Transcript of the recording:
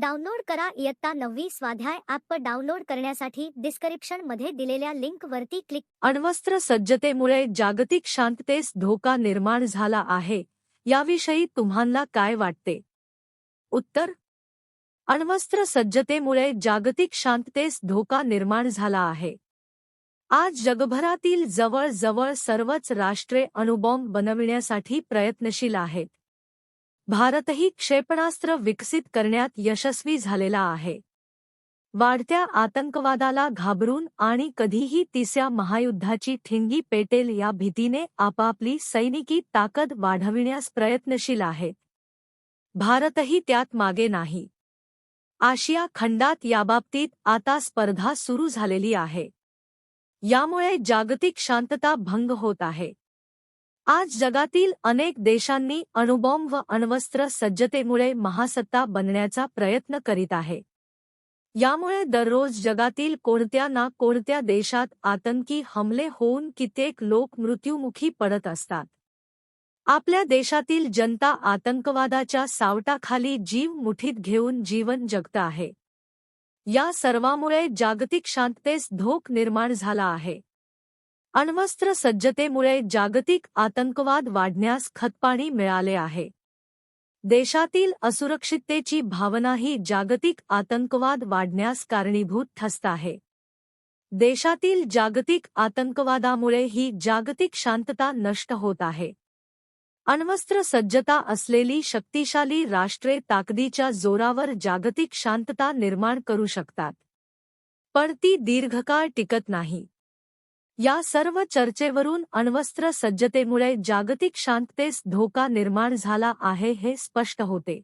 Download करा इयत्ता नववी स्वाध्याय ॲप डाउनलोड करण्यासाठी डिस्क्रिप्शनमध्ये दिलेल्या लिंक वरती क्लिक अण्वस्त्र सज्जतेमुळे जागतिक शांततेस धोका निर्माण झाला आहे. याविषयी तुम्हाला काय वाटते? उत्तर? अण्वस्त्र सज्जतेमुळे जागतिक शांततेस धोका निर्माण झाला आहे. आज जगभरातील जवळजवळ सर्वच राष्ट्रे अणुबॉम्ब बनविण्यासाठी प्रयत्नशील आहेत. भारतही क्षेपणास्त्र विकसित करण्यात यशस्वी झालेला आहे. वाढत्या आतंकवादाला घाबरून आणि कधीही तिसऱ्या महायुद्धाची ठिणगी पेटेल या भीतीने आपापली सैनिकी ताकद वाढविण्यास प्रयत्नशील आहेत भारतही त्यात मागे नाही. आशिया खंडात याबाबतीत आता स्पर्धा सुरू झालेली आहे. यामुळे जागतिक शांतता भंग होत आहे. आज जगातील अनेक देशांनी अणुबॉम्ब व अण्वस्त्र सज्जतेमुळे महासत्ता बनण्याचा प्रयत्न करीत आहे. यामुळे दररोज जगातील कोणत्या ना कोणत्या देशात आतंकी हमले होऊन कित्येक लोक मृत्युमुखी पडत असतात. आपल्या देशातील जनता आतंकवादाच्या सावटाखाली जीव मुठीत घेऊन जीवन जगत आहे. या सर्वामुळे जागतिक शांततेस धोक निर्माण झाला आहे. अण्वस्त्र सज्जतेमुळे जागतिक आतंकवाद वाढण्यास खतपाणी मिळाले आहे. देशातील असुरक्षिततेची भावनाही जागतिक आतंकवाद वाढण्यास कारणीभूत ठसत आहे. देशातील जागतिक आतंकवादामुळे ही जागतिक शांतता नष्ट होत आहे. अण्वस्त्र सज्जता असलेली शक्तिशाली राष्ट्रे ताकदीच्या जोरावर जागतिक शांतता निर्माण करू शकतात. पण ती दीर्घकाळ टिकत नाही. या सर्व चर्चेवरून अण्वस्त्र सज्जतेमुळे जागतिक शांततेस धोका निर्माण झाला आहे हे स्पष्ट होते.